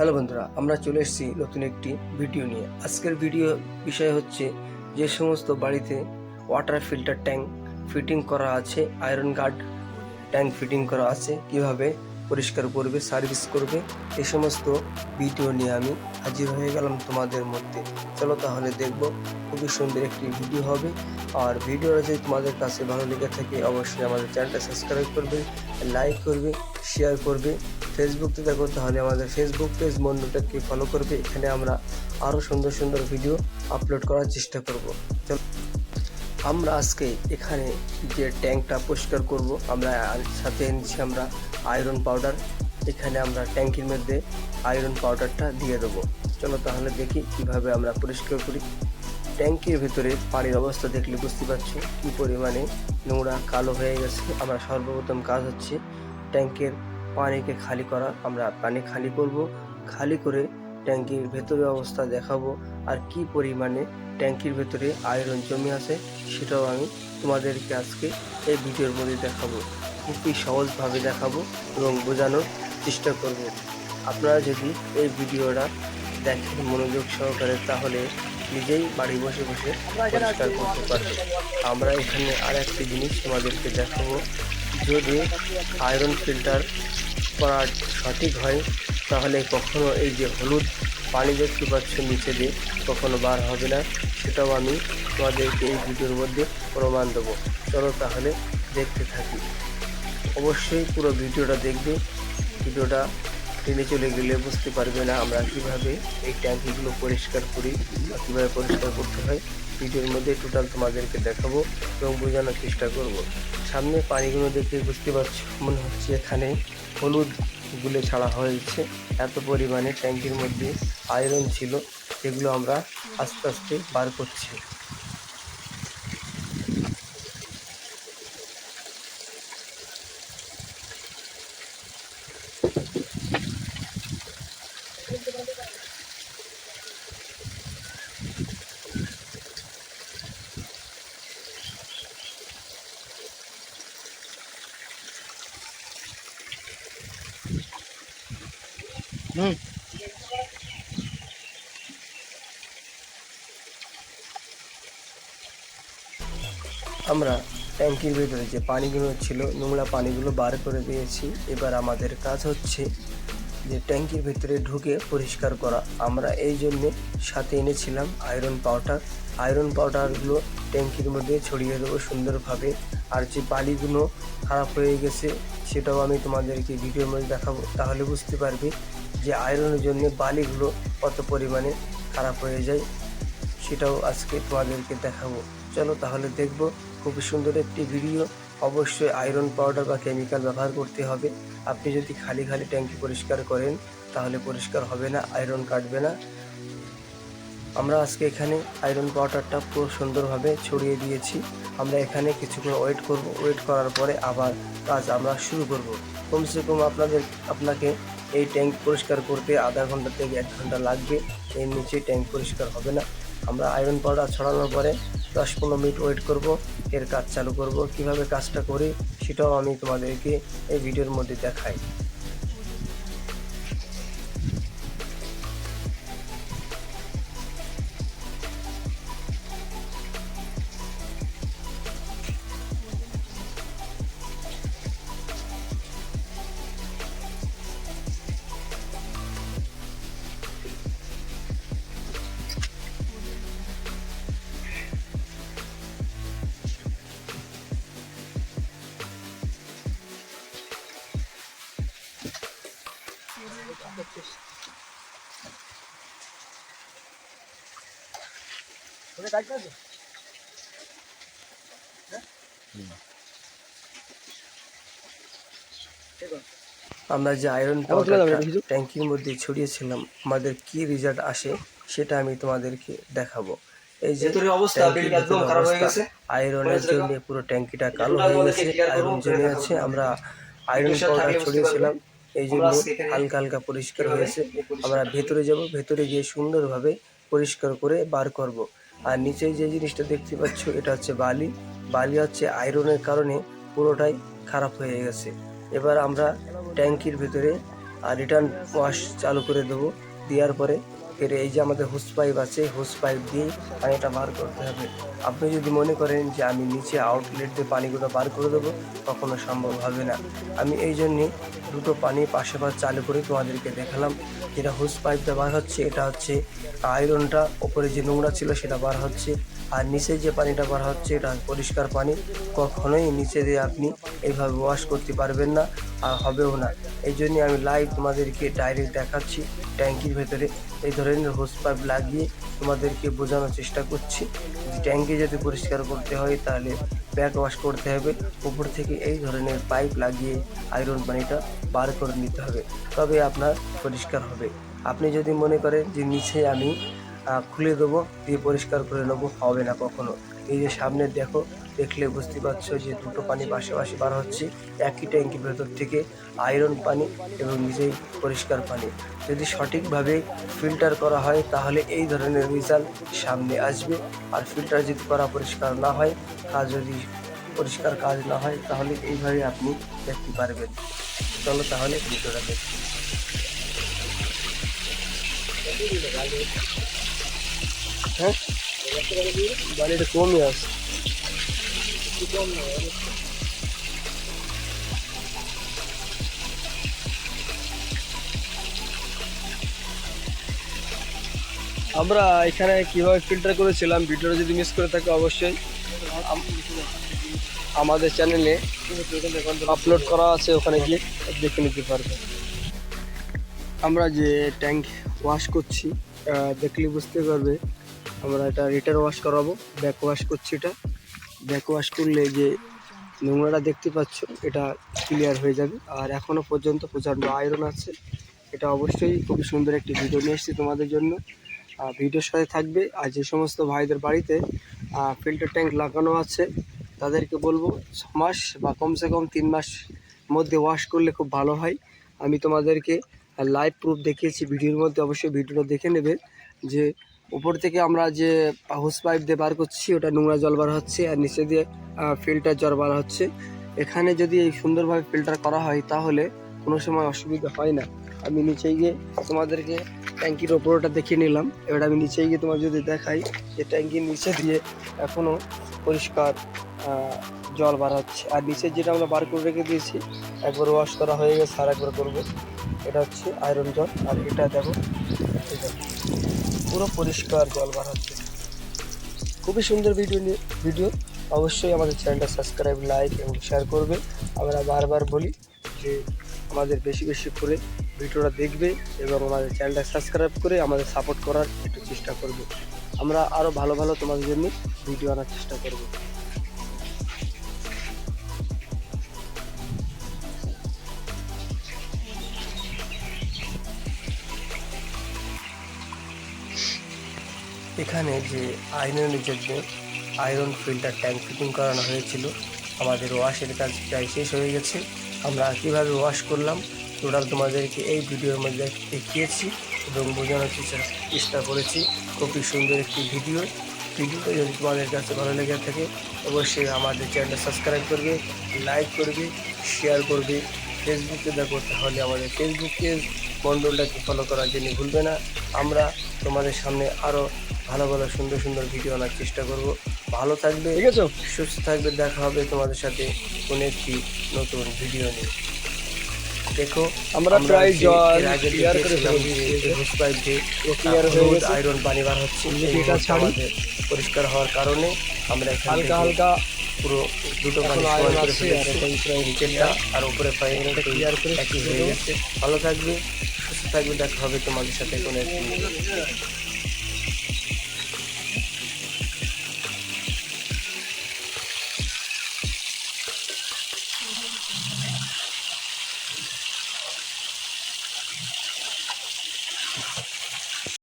Hello বন্ধুরা, আমরা চলে এসেছি নতুন একটি ভিডিও নিয়ে। আজকের ভিডিও বিষয় হচ্ছে যে সমস্ত বাড়িতে ওয়াটার ফিল্টার ট্যাঙ্ক ফিটিং করা আছে আয়রন গার্ড ট্যাঙ্ক ফিটিং করা আছে, কীভাবে পরিষ্কার করবে সার্ভিস করবে, এ সমস্ত ভিডিও নিয়ে আমি হাজির হয়ে গেলাম তোমাদের মধ্যে। চলো তাহলে দেখব, খুবই সুন্দর একটি ভিডিও হবে। আর ভিডিওটা যদি তোমাদের কাছে ভালো লেগে থাকে, অবশ্যই আমাদের চ্যানেলটা সাবস্ক্রাইব করবে লাইক করবে শেয়ার করবে ফেসবুকতে দেখো, তাহলে আমাদের ফেসবুক পেজ মন্ডলটাকে ফলো করবে। এখানে আমরা আরও সুন্দর সুন্দর ভিডিও আপলোড করার চেষ্টা করব। চলো, আমরা আজকে এখানে যে ট্যাঙ্কটা পরিষ্কার করব, আমরা সাথে এনেছি আমরা আয়রন পাউডার এখানে আমরা ট্যাঙ্কির মধ্যে আয়রন পাউডারটা দিয়ে দেবো। চলো তাহলে দেখি কীভাবে আমরা পরিষ্কার করি। ট্যাঙ্কির ভিতরে পানির অবস্থা দেখলে বুঝতে পারছ কী পরিমাণে নোংরা কালো হয়ে গেছে। আমরা সর্বপ্রথম কাজ হচ্ছে ট্যাঙ্কের পানিকে খালি করা, আমরা পানি খালি করব, খালি করে ট্যাঙ্কির ভেতরে অবস্থা দেখাবো, আর কি পরিমাণে ট্যাঙ্কির ভেতরে আয়রন জমে আছে সেটাও আমি তোমাদেরকে আজকে এই ভিডিওর মধ্যে দেখাবো। খুবই সহজভাবে দেখাবো এবং বোঝানোর চেষ্টা করব। আপনারা যদি এই ভিডিওটা দেখেন মনোযোগ সহকারে, তাহলে নিজেই বাড়ি বসে বসে পরিষ্কার করতে পারবে আমরা এখানে আর একটি জিনিস তোমাদেরকে দেখাবো। যদি আয়রন ফিল্টার করা সঠিক হয়, তাহলে কখনো এই যে হলুদ পানি দেখতে পাচ্ছ নিচে দিয়ে, কখনো বার হবে না। সেটাও আমি তোমাদেরকে এই ভিডিওর মধ্যে প্রমাণ দেবো। চলো তাহলে দেখতে থাকি। অবশ্যই পুরো ভিডিওটা দেখবে। ভিডিওটা টেনে চলে গেলে বুঝতে পারবে না আমরা কীভাবে এই ট্যাঙ্কিগুলো পরিষ্কার করি বা কীভাবে পরিষ্কার করতে হয়। ভিডিওর মধ্যে টোটাল তোমাদেরকে দেখাবো এবং বোঝানোর চেষ্টা করব। সামনে পানিগুলো দেখে বুঝতে পারছ, মনে হচ্ছে এখানে হলুদ গুলে ছাড়া হয়েছে। এত পরিমাণে ট্যাঙ্কির মধ্যে আয়রন ছিল যেগুলো আমরা আস্তে আস্তে বার করছি। আমরা ট্যাঙ্কির ভেতরে যে পানিগুলো ছিল, নোংরা পানিগুলো বার করে দিয়েছি। এবার আমাদের কাজ হচ্ছে যে ট্যাঙ্কির ভিতরে ঢুকে পরিষ্কার করা। আমরা এই জন্যে সাথে এনেছিলাম আয়রন পাউডার। আয়রন পাউডারগুলো ট্যাঙ্কির মধ্যে ছড়িয়ে দেবো সুন্দরভাবে। আর যে বালিগুলো খারাপ হয়ে গেছে সেটাও আমি তোমাদেরকে ভিডিওর মধ্যে দেখাবো। তাহলে বুঝতে পারবে যে আয়রনের জন্য বালিগুলো কত পরিমাণে খারাপ হয়ে যায়, সেটাও আজকে তোমাদেরকে দেখাবো। চলো তাহলে দেখব খুবই সুন্দর একটি ভিডিও অবশ্যই আয়রন পাউডার বা কেমিক্যাল ব্যবহার করতে হবে। আপনি যদি খালি খালি ট্যাঙ্কি পরিষ্কার করেন, তাহলে পরিষ্কার হবে না আয়রন কাটবে না। আমরা আজকে এখানে আয়রন পাউডারটা পুরো সুন্দরভাবে ছড়িয়ে দিয়েছি। আমরা এখানে কিছুক্ষণ ওয়েট করব। ওয়েট করার পরে আবার কাজ আমরা শুরু করব। কমসে কম আপনাদের, আপনাকে এই ট্যাঙ্ক পরিষ্কার করতে আধা ঘণ্টা থেকে এক ঘণ্টা লাগবে। এর নিচে ট্যাঙ্ক পরিষ্কার হবে না। আমরা আয়রন পাউডার ছড়ানোর পরে দশ পনেরো মিনিট ওয়েট করব। এর কাজ চালু করব। কীভাবে কাজটা করি সেটাও আমি তোমাদেরকে এই ভিডিওর মধ্যে দেখাই। আমরা যে আয়রন পাউডারটা ট্যাঙ্কির মধ্যে ছড়িয়েছিলাম আমাদের কি রেজাল্ট আসে সেটা আমি তোমাদেরকে দেখাবো। এই যে অবস্থা, একদম খারাপ হয়ে গেছে। আয়রনের জন্য পুরো ট্যাঙ্কিটা কালো হয়ে গেছে আয়রন জমে আছে আমরা আয়রন পাউডার ছড়িয়েছিলাম। এই জন্য আমরা হালকা হালকা পরিষ্কার হয়েছে আমরা ভেতরে যাব ভেতরে গিয়ে সুন্দরভাবে পরিষ্কার করে বার করব। আর নিচে যে জিনিসটা দেখতে পাচ্ছ এটা হচ্ছে বালি। বালি হচ্ছে আয়রনের কারণে পুরোটাই খারাপ হয়ে গেছে। এবার আমরা ট্যাঙ্কির ভেতরে আর রিটার্ন ওয়াশ চালু করে দেবো। দেওয়ার পরে ফের এই যে আমাদের হোস পাইপ আছে, হোস পাইপ দিয়ে পানিটা বার করতে হবে। আপনি যদি মনে করেন যে আমি নিচে আউটলেট দিয়ে পানিগুলো বার করে দেবো, কখনো সম্ভব হবে না। আমি এই জন্যে দুটো পানি পাশে পাশ চালু করে তোমাদেরকে দেখালাম। যেটা হোস পাইপটা বার হচ্ছে, এটা হচ্ছে আয়রনটা, ওপরে যে নোংরা ছিল সেটা বার হচ্ছে। আর নিচে যে পানিটা বার হচ্ছে, এটা পরিষ্কার পানি। কখনোই নিচে দিয়ে আপনি এইভাবে ওয়াশ করতে পারবেন না, আর হবেও না। এই জন্যে আমি লাইভ তোমাদেরকে ডাইরেক্ট দেখাচ্ছি। ট্যাঙ্কির ভেতরে এই ধরনের হোস পাইপ লাগিয়ে তোমাদেরকে বোঝানোর চেষ্টা করছি। যে ট্যাঙ্কি যদি পরিষ্কার করতে হয় তাহলে ব্যাক ওয়াশ করতে হবে। উপর থেকে এই ধরনের পাইপ লাগিয়ে আয়রন পানিটা বার করে নিতে হবে। তবে আপনার পরিষ্কার হবে। আপনি যদি মনে করেন যে নিচে আমি খুলে দেবো, দিয়ে পরিষ্কার করে নেব, হবে না কখনো। এই যে সামনে দেখো, দেখলে বুঝতে পারছ যে দুটো পানি পাশাপাশি বার হচ্ছে। একই ট্যাঙ্কির ভেতর থেকে আয়রন পানি এবং নিজেই পরিষ্কার পানি। যদি সঠিকভাবে ফিল্টার করা হয়, তাহলে এই ধরনের রেজাল্ট সামনে আসবে। আর ফিল্টার যদি করা পরিষ্কার না হয় কাজ যদি পরিষ্কার কাজ না হয়, তাহলে এইভাবে আপনি দেখতে পারবেন। চলো তাহলে ভিডিওটা দেখি। হ্যাঁ? বাড়িটা কমই আছে। আমরা এখানে কীভাবে ফিল্টার করেছিলাম? ভিডিওটা যদি মিস করে থাকে অবশ্যই আমাদের চ্যানেলে আপলোড করা আছে, ওখানে গিয়ে দেখে নিতে পারবে। আমরা যে ট্যাঙ্ক ওয়াশ করছি দেখলে বুঝতে পারবে। আমরা এটা রিটার ওয়াশ করাবো ব্যাক ওয়াশ করছি এটা। ব্যাক ওয়াশ করলে যে নোংরাটা দেখতে পাচ্ছ, এটা ক্লিয়ার হয়ে যাবে। আর এখনও পর্যন্ত প্রচণ্ড আয়রন আছে। এটা অবশ্যই খুবই সুন্দর একটি ভিডিও নিয়ে এসেছি তোমাদের জন্য। ভিডিওর সাথে থাকবে। আর যে সমস্ত ভাইদের বাড়িতে ফিল্টার ট্যাঙ্ক লাগানো আছে, তাদেরকে বলব, ছ মাস বা কমসে কম তিন মাস মধ্যে ওয়াশ করলে খুব ভালো হয়। আমি তোমাদেরকে লাইভ প্রুফ দেখিয়েছি, ভিডিওর মধ্যে অবশ্যই ভিডিওটা দেখে নেবে যে উপর থেকে আমরা যে হোস পাইপ দিয়ে বার করছি, ওটা নোংরা জল বার হচ্ছে আর নিচে দিয়ে ফিল্টার জল বার হচ্ছে। এখানে যদি এই সুন্দরভাবে ফিল্টার করা হয়, তাহলে কোনো সময় অসুবিধা হয় না। আমি নিচে গিয়ে তোমাদেরকে ট্যাঙ্কির ওপরটা দেখিয়ে নিলাম। এবার আমি নিচে গিয়ে তোমার যদি দেখাই, যে ট্যাঙ্কির নিচে দিয়ে এখনও পরিষ্কার জল বার হচ্ছে। আর নিচে যেটা আমরা বার করে রেখে দিয়েছি, একবার ওয়াশ করা হয়ে গেছে আর একবার করব। এটা হচ্ছে আয়রন জল, আর এটা দেখো পুরো পরিষ্কার জল বার হচ্ছে। খুবই সুন্দর ভিডিও ভিডিও অবশ্যই আমাদের চ্যানেলটা সাবস্ক্রাইব লাইক এবং শেয়ার করবে। আমরা বারবার বলি যে আমাদের বেশি বেশি করে ভিডিওটা দেখবে এবং আমাদের চ্যানেলটা সাবস্ক্রাইব করে আমাদের সাপোর্ট করার একটু চেষ্টা করবে। আমরা আরও ভালো ভালো তোমাদের জন্য ভিডিও আনার চেষ্টা করব। এখানে যে আয়রনের জন্য আয়রন ফিল্টার, ট্যাঙ্ক ফিটিং করানো হয়েছিল, আমাদের ওয়াশের কাজ প্রায় শেষ হয়ে গেছে। আমরা কীভাবে ওয়াশ করলাম, টোটাল তোমাদেরকে এই ভিডিওর মধ্যে দেখিয়েছি এবং বোঝানোর চেষ্টা করেছি। খুবই সুন্দর একটি ভিডিও। ভিডিওটা যদি তোমাদের কাছে ভালো লেগে থাকে, অবশ্যই আমাদের চ্যানেলটা সাবস্ক্রাইব করবে, লাইক করবে, শেয়ার করবে। ফেসবুকে দেখো, তাহলে আমাদের ফেসবুক পেজ মণ্ডলটাকে ফলো করার জন্য ভুলবে না। আমরা তোমাদের সামনে আরও ভালো ভালো সুন্দর সুন্দর ভিডিও আনার চেষ্টা করব ভালো থাকবে ঠিক আছে সুস্থ থাকবে দেখা হবে তোমাদের সাথে কোনো একটি নতুন ভিডিও নিয়ে দেখো আমরা প্রায় জল clear করে দেখিয়েছিলাম ফেলে দিয়েছি। এই হোস পাইপ দিয়ে clear হয়ে গেছে। আয়রন পানি বার হচ্ছে পরিষ্কার হওয়ার কারণে আমরা হালকা হালকা পুরো দুটো পানি ফেলেছি। আর নিচেরটা আর উপরে পাই এটা clear করে একই হয়ে গেছে ভালো থাকবে সুস্থ থাকবে দেখা হবে তোমাদের সাথে কোনো একটি